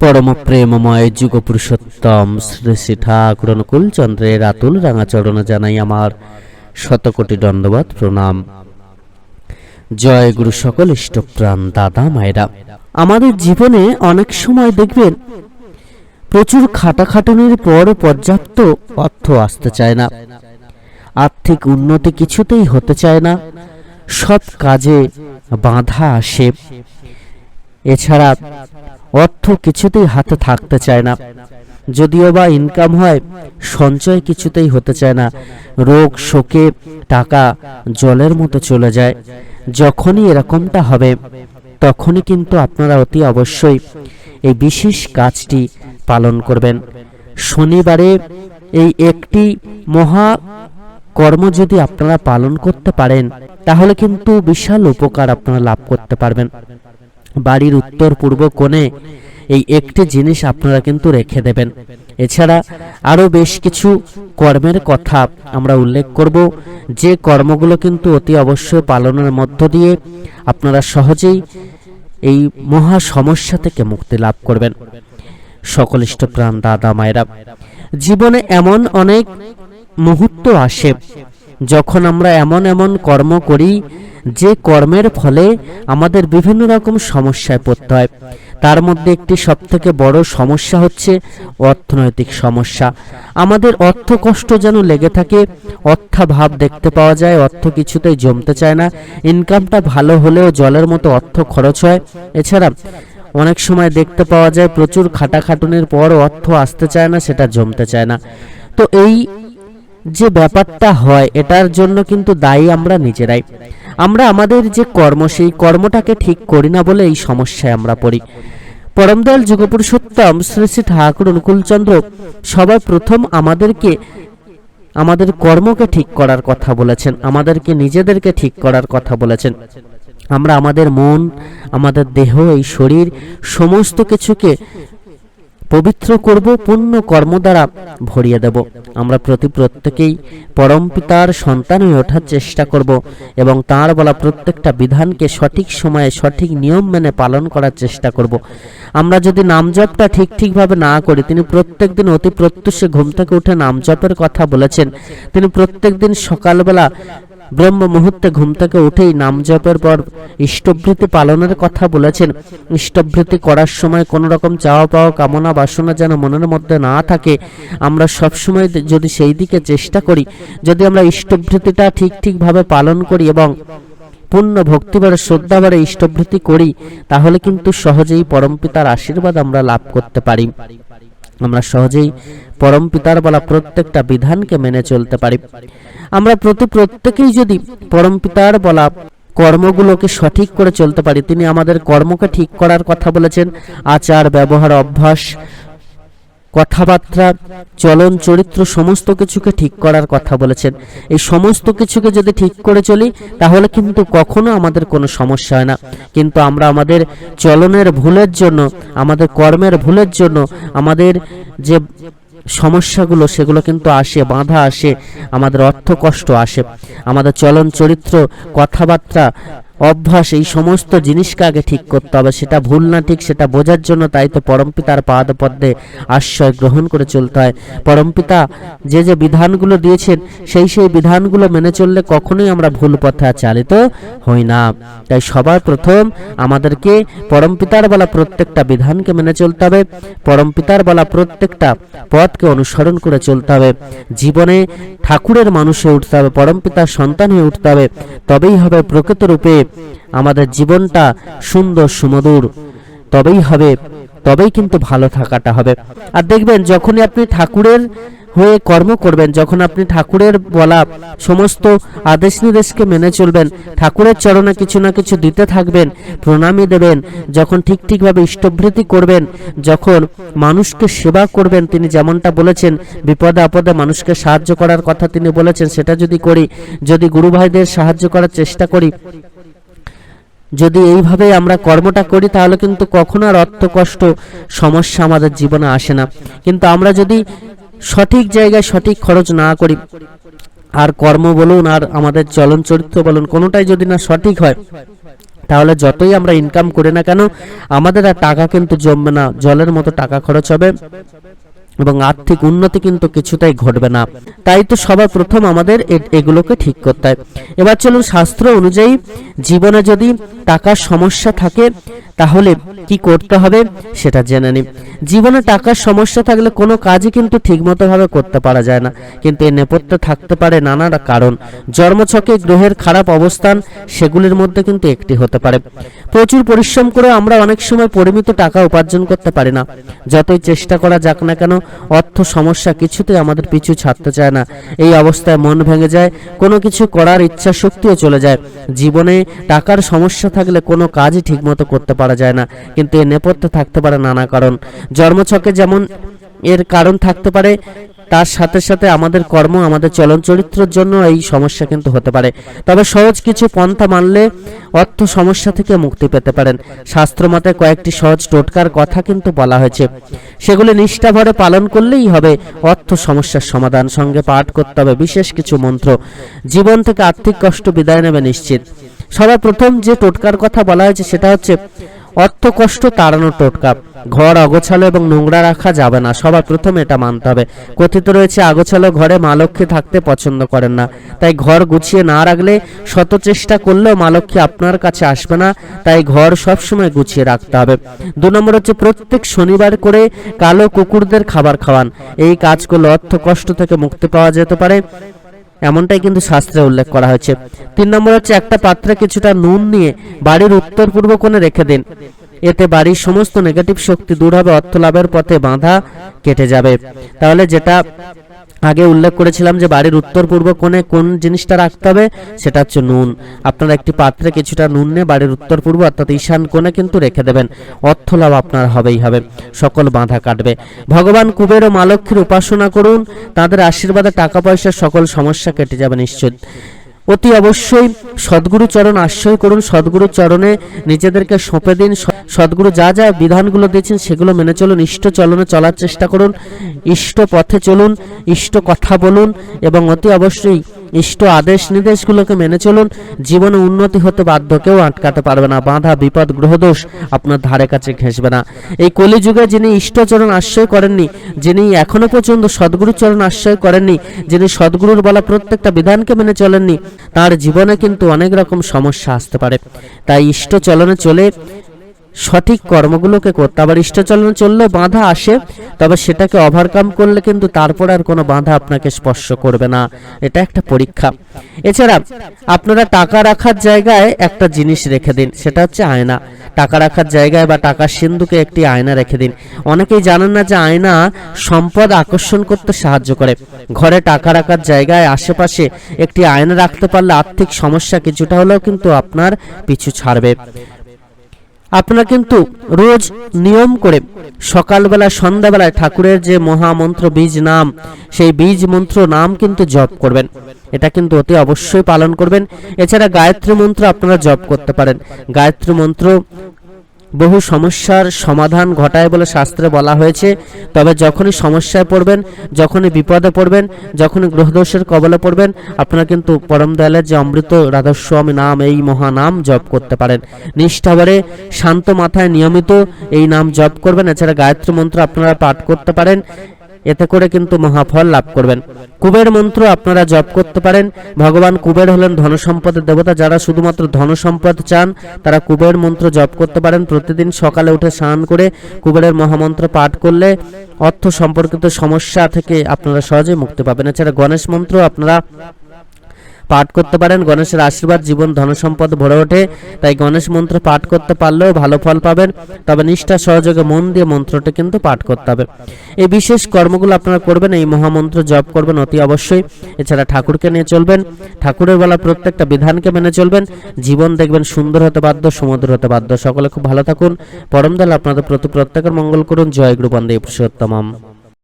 পরম প্রেমময় যুগ পুরুষোত্তম শ্রী শ্রী ঠাকুর অনুকূল চন্দ্রের আতুল রাঙাচরণ জানাই আমার শতকোটি দণ্ডবাদ প্রণাম। জয় গুরু সকল ইষ্টপ্রাণ দাদা মায়েরা। আমাদের জীবনে অনেক সময় দেখবেন, প্রচুর খাটাখাটুনির পর পর্যাপ্ত অর্থ আসতে চায় না। আর্থিক উন্নতি কিছুতেই হতে চায় না। সব কাজে বাধা আসে। এছাড়া অর্থ কিছুতেই হাতে থাকতে চায় না। যদিও বা ইনকাম হয়, সঞ্চয় কিছুতেই হতে চায় না। রোগ, শোকে টাকা জলের মতো চলে যায়। যখনই এরকমটা হবে, তখনই কিন্তু আপনারা অতি অবশ্যই এই বিশেষ কাজটি পালন করবেন। শনিবারে এই একটি মহা কর্ম যদি আপনারা পালন করতে পারেন, তাহলে কিন্তু বিশাল উপকার আপনারা লাভ করতে পারবেন। বাড়ির উত্তর পূর্ব কোণে এই একটি জিনিস আপনারা কিন্তু রেখে দেবেন। এছাড়া আরও বেশ কিছু কর্মের কথা আমরা উল্লেখ করব। যে কর্মগুলো কিন্তু অতি অবশ্যই পালনের মধ্য দিয়ে আপনারা সহজেই এই মহা সমস্যা থেকে মুক্তি লাভ করবেন। সকলিষ্ট প্রাণ দাদা মায়েরা, জীবনে এমন অনেক মুহূর্ত আসে যখন আমরা এমন এমন কর্ম করি, যে কর্মের ফলে আমাদের বিভিন্ন রকম সমস্যায় পড়তে হয়। তার মধ্যে একটি সবথেকে বড় সমস্যা হচ্ছে অর্থনৈতিক সমস্যা। আমাদের অর্থ কষ্ট যেন লেগে থাকে, অর্থাভাব দেখতে পাওয়া যায়, অর্থ কিছুতেই জমতে চায় না। ইনকামটা ভালো হলেও জলের মতো অর্থ খরচ হয়। এছাড়া অনেক সময় দেখতে পাওয়া যায়, প্রচুর খাটাখাটুনির পর অর্থ আসতে চায় না, সেটা জমতে চায় না। তো এই যে ব্যাপারটা হয়, এটার জন্য কিন্তু দায়ী আমরা নিজেরাই। আমরা আমাদের যে কর্ম, সেই কর্মটাকে ঠিক করি না বলে এই সমস্যায় আমরা পড়ি। পরমদয়াল যুগপুরুষোত্তম শ্রী শ্রী ঠাকুর অনুকূলচন্দ্র সবার প্রথম আমাদেরকে, আমাদের কর্মকে ঠিক করার কথা বলেছেন, আমাদেরকে নিজেদেরকে ঠিক করার কথা বলেছেন। আমরা আমাদের মন, আমাদের দেহ, এই শরীর, সমস্ত কিছুকে পবিত্র করব, পুণ্য কর্ম দ্বারা ভরিয়ে দেব। আমরা প্রতি প্রত্যেকেই পরম পিতার সন্তান হয়ে ওঠার চেষ্টা করব এবং তার বলা প্রত্যেকটা বিধানকে সঠিক সময়ে সঠিক নিয়ম মেনে পালন করার চেষ্টা করব। আমরা যদি নাম জপটা ঠিক ঠিকভাবে না করি, তিনি প্রত্যেক দিন অতি প্রত্যুষে ঘুম থেকে উঠে নাম জপের কথা বলেছেন। তিনি প্রত্যেক দিন সকালবেলা ব্রহ্ম মুহূর্তে ঘুম থেকে উঠেই নাম জপের পর ইষ্টভৃতি পালনের কথা বলেছেন। ইষ্টভৃতি করার সময় কোনো রকম চাওয়া পাওয়া কামনা বাসনা যেন মনের মধ্যে না থাকে। আমরা সবসময় যদি সেই দিকে চেষ্টা করি, যদি আমরা ইষ্টভৃতিটা ঠিক ঠিকভাবে পালন করি এবং পূর্ণ ভক্তিবারে শ্রদ্ধাবারে ইষ্টভৃতি করি, তাহলে কিন্তু সহজেই পরমপিতার আশীর্বাদ আমরা লাভ করতে পারি। আমরা সহজেই পরম পিতার বলা প্রত্যেকটা বিধানকে মেনে চলতে পারি। আমরা প্রতি প্রত্যেকেই যদি পরম পিতার বলা কর্মগুলোকে সঠিক করে চলতে পারি, তিনি আমাদের কর্মকে ঠিক করার কথা বলেছেন। আচার, ব্যবহার, অভ্যাস কথাবার্তা, চলন চরিত্র সমস্ত কিছুকে ঠিক করার কথা বলেছেন। এই সমস্ত কিছুকে যদি ঠিক করে চলি, তাহলে কিন্তু কখনো আমাদের কোনো সমস্যা হয় না। কিন্তু আমরা আমাদের চলনের ভুলের জন্য, আমাদের কর্মের ভুলের জন্য, আমাদের যে সমস্যাগুলো, সেগুলো কিন্তু আসে, বাধা আসে, আমাদের অর্থ কষ্ট আসে। আমাদের চলন চরিত্র, কথাবার্তা অভ্যাস, এই সমস্ত জিনিসকে আগে ঠিক করতে হবে। সেটা ভুল না, ঠিক সেটা বোঝার জন্য তাই তো পরমপিতার পাদ পদ্মে আশ্রয় গ্রহণ করে চলতে হয়। পরমপিতা যে যে বিধানগুলো দিয়েছেন, সেই সেই বিধানগুলো মেনে চললে কখনোই আমরা ভুল পথে চালিত হই না। তাই সবার প্রথম আমাদেরকে পরমপিতার বলা প্রত্যেকটা বিধানকে মেনে চলতে হবে। পরমপিতার বলা প্রত্যেকটা পথকে অনুসরণ করে চলতে হবে। জীবনে ঠাকুরের মানুষ হয়ে উঠতে হবে, পরমপিতার সন্তান হয়ে উঠতে হবে। তবেই হবে প্রকৃত রূপে আমাদের জীবনটা সুন্দর, সুমধুর। তবেই হবে, তবেই কিন্তু ভালো থাকাটা হবে। আর দেখবেন, যখনই আপনি ঠাকুরের হয়ে কর্ম করবেন, যখন আপনি ঠাকুরের বলা সমস্ত আদেশ নির্দেশকে মেনে চলবেন, ঠাকুরের চরণে কিছু না কিছু দিতে থাকবেন, প্রণামী দেবেন, যখন ঠিক ঠিকভাবে ইষ্টভৃতি করবেন, যখন মানুষকে সেবা করবেন, তিনি যেমনটা বলেছেন, বিপদে আপদে মানুষকে সাহায্য করার কথা তিনি বলেছেন, সেটা যদি করি, যদি গুরু ভাইদের সাহায্য করার চেষ্টা করি যদি এইভাবে আমরা কর্মটা করি, তাহলে কিন্তু কখনো আর অর্থ কষ্ট সমস্যা আমাদের জীবনে আসে না। কিন্তু আমরা যদি সঠিক জায়গায় সঠিক খরচ না করি, আর কর্ম বলুন, আর আমাদের চলন চরিত্র বলুন, কোনোটাই যদি না সঠিক হয়, তাহলে যতই আমরা ইনকাম করি না কেন, আমাদের আর টাকা কিন্তু জমবে না, জলের মতো টাকা খরচ হবে, এবং আর্থিক উন্নতি কিন্তু কিছুটাই ঘটবে না। তাই তো সবার প্রথম আমাদের এগুলোকে ঠিক করতে হয়। এবার চলুন শাস্ত্র অনুযায়ী জীবনে যদি টাকার সমস্যা থাকে, তাহলে কি করতে হবে সেটা জেনে নিই জীবনে টাকার সমস্যা থাকলে কোনো কাজই কিন্তু ঠিকমতো ভাবে করতে পারা যায় না। কিন্তু এর নেপথ্যে থাকতে পারে নানা কারণ। জন্মছকে গ্রহের খারাপ অবস্থান, সেগুলির মধ্যে কিন্তু একটি হতে পারে। প্রচুর পরিশ্রম করে আমরা অনেক সময় পরিমিত টাকা উপার্জন করতে পারি না। যতই চেষ্টা করা যাক না কেন, অর্থ সমস্যা কিছুতেই আমাদের পিছু ছাড়তে চায় না। এই অবস্থায় মন ভেঙে যায়, কোনো কিছু করার ইচ্ছা শক্তিও চলে যায়। জীবনে টাকার সমস্যা থাকলে কোনো কাজই ঠিকমতো করতে পারা যায় না। কিন্তু এর নেপথ্যে থাকতে পারে নানা কারণ। জন্মছকে যেমন এর কারণ থাকতে পারে, তার সাথে সাথে আমাদের কর্ম, আমাদের চলন চরিত্রের জন্য এই সমস্যা কিন্তু হতে পারে। তবে সহজ কিছু পন্থা মানলে অর্থ সমস্যা থেকে মুক্তি পেতে পারেন। শাস্ত্রমতে কয়েকটি সহজ টোটকার কথা কিন্তু বলা হয়েছে। সেগুলি নিষ্ঠাভরে পালন করলেই হবে। অর্থ সমস্যার সমাধান সঙ্গে পাঠ করতে হবে। বিশেষ কিছু মন্ত্র। জীবন থেকে আর্থিক কষ্ট বিদায় নেবে নিশ্চিত। সবার প্রথম যে টোটকার কথা বলা হয়েছে সেটা হচ্ছে, অর্থ কষ্ট তাড়ানোর টোটকা। ঘর অগোছালো এবং নোংরা রাখা যাবে না, সবার প্রথমে এটা মানতে হবে। কথিত রয়েছে আগোছালো ঘরে মা লক্ষ্মী থাকতে পছন্দ করেন না। তাই ঘর গুছিয়ে না রাখলে শত চেষ্টা করলেও মা লক্ষ্মী আপনার কাছে আসবে না, তাই ঘর সবসময় গুছিয়ে রাখতে হবে। দু নম্বর হচ্ছে, প্রত্যেক শনিবার করে কালো কুকুরদের খাবার খাওয়ান। এই কাজ করলে অর্থ কষ্ট থেকে মুক্তি পাওয়া যেতে পারে। এমনটাই কিন্তু শাস্ত্রে উল্লেখ করা হয়েছে। তিন নম্বর হচ্ছে, একটা পাত্রে কিছুটা নুন নিয়ে বাড়ির উত্তর পূর্ব কোণে রেখে দিন। এতে বাড়ির সমস্ত নেগেটিভ শক্তি দূর হবে অর্থ লাভের পথে বাধা কেটে যাবে। তাহলে যেটা আগে উল্লেখ করেছিলাম যে বাড়ির উত্তর পূর্ব কোণে কোন জিনিসটা রাখতে হবে? সেটা হচ্ছে নুন। আপনারা একটি পাত্রে কিছুটা নুন নিয়ে বাড়ির উত্তর পূর্ব অর্থাৎ ঈশান কোণে কিন্তু রেখে দেবেন। অর্থ লাভ আপনার হবেই হবে। সকল বাধা কাটবে। ভগবান কুবের ও মালক্ষীর উপাসনা করুন। তাদের আশীর্বাদে টাকা পয়সার সকল সমস্যা কেটে যাবে নিশ্চিত অতি অবশ্যই সদ্গুরু চরণ আশ্রয় করুন, সদ্গুরু চরণে নিজেদেরকে সঁপে দিন সদ্গুরু যা যা বিধানগুলো দিয়েছেন সেগুলো মেনে চলুন, ইষ্ট চলনে চলার চেষ্টা করুন, ইষ্ট পথে চলুন, ইষ্ট কথা বলুন এবং অতি অবশ্যই ইষ্ট আদেশ নির্দেশগুলোকে মেনে চলুন, জীবনে উন্নতি হতে বাধ্য, কেউ আটকাতে পারবে না, বাধা, বিপদ গ্রহদোষ আপনার ধারে কাছে ঘেঁষবে না। এই কলিযুগে যিনি ইষ্টচরণ আশ্রয় করেননি, যিনি এখনও পর্যন্ত সদ্গুরু চরণ আশ্রয় করেননি, যিনি সদ্গুরুর বলা প্রত্যেকটা বিধানকে মেনে চলেননি তার জীবনে কিন্তু অনেক রকম সমস্যা আসতে পারে। তাই ইষ্ট চলনে চলে সঠিক কর্মগুলোকে করতে আবার ইষ্টচলনে চললে বাধা আসে, তবে সেটাকে ওভারকাম করলে কিন্তু তারপর আর কোনো বাধা আপনাকে স্পর্শ করবে না। এটা একটা পরীক্ষা। এছাড়া আপনারা টাকা রাখার জায়গায় একটা জিনিস রেখে দিন, সেটা হচ্ছে আয়না। টাকা রাখার জায়গায় বা টাকার সিন্ধুকে একটি আয়না রেখে দিন। অনেকেই জানেন না যে আয়না সম্পদ আকর্ষণ করতে সাহায্য করে। ঘরে টাকা রাখার জায়গায় আশেপাশে একটি আয়না রাখতে পারলে আর্থিক সমস্যা কিছুটা হলেও কিন্তু আপনার পিছু ছাড়বে। আপনারা কিন্তু রোজ নিয়ম করে সকালবেলা, সন্ধ্যাবেলায় ঠাকুরের যে মহামন্ত্র বীজ নাম, সেই বীজ মন্ত্র নাম কিন্তু জপ করবেন। এটা কিন্তু অতি অবশ্যই পালন করবেন। এছাড়া গায়ত্রী মন্ত্র আপনারা জপ করতে পারেন। গায়ত্রী মন্ত্র বহু সমস্যার সমাধান ঘটায় বলে শাস্ত্রে বলা হয়েছে। তবে যখনই সমস্যায় পড়বেন, যখনই বিপদে পড়বেন, যখনই গ্রহদোষের কবলে পড়বেন, আপনারা কিন্তু পরম দয়ালের যে অমৃত রাধাস্বামী নাম, এই মহানাম জপ করতে পারেন। নিষ্ঠাবারে শান্ত মাথায় নিয়মিত এই নাম জপ করবেন। এছাড়া গায়ত্রী মন্ত্র আপনারা পাঠ করতে পারেন। এতে করে কিন্তু মহাফল লাভ করবেন। কুবের মন্ত্র আপনারা জপ করতে পারেন। ভগবান কুবের হলেন ধনসম্পদের দেবতা, যারা শুধুমাত্র ধন সম্পদ চান, তারা কুবের মন্ত্র জপ করতে পারেন। প্রতিদিন সকালে উঠে স্নান করে কুবেরের মহামন্ত্র পাঠ করলে অর্থ সম্পর্কিত সমস্যা থেকে আপনারা সহজে মুক্তি পাবেন। এছাড়া গণেশ মন্ত্র আপনারা পাঠ করতে পারেন। গণেশের আশীর্বাদ, জীবন, ধনসম্পদ ভরে ওঠে। তাই গণেশ মন্ত্র পাঠ করতে পারলেও ভালো ফল পাবেন। তবে নিষ্ঠা সহযোগে মন দিয়ে মন্ত্রটি কিন্তু পাঠ করতে হবে। এই বিশেষ কর্মগুলো আপনারা করবেন, এই মহামন্ত্র জপ করবেন অতি অবশ্যই। এছাড়া ঠাকুরকে নিয়ে চলবেন। ঠাকুরের বেলা প্রত্যেকটা বিধানকে মেনে চলবেন। জীবন দেখবেন সুন্দর হতে বাধ্য সমুদ্র হতে বাধ্য। সকলে খুব ভালো থাকুন। পরমদল আপনাদের প্রতি প্রত্যেকের মঙ্গল করুন। জয় গুরু বন্দে পুরুষোত্তমম।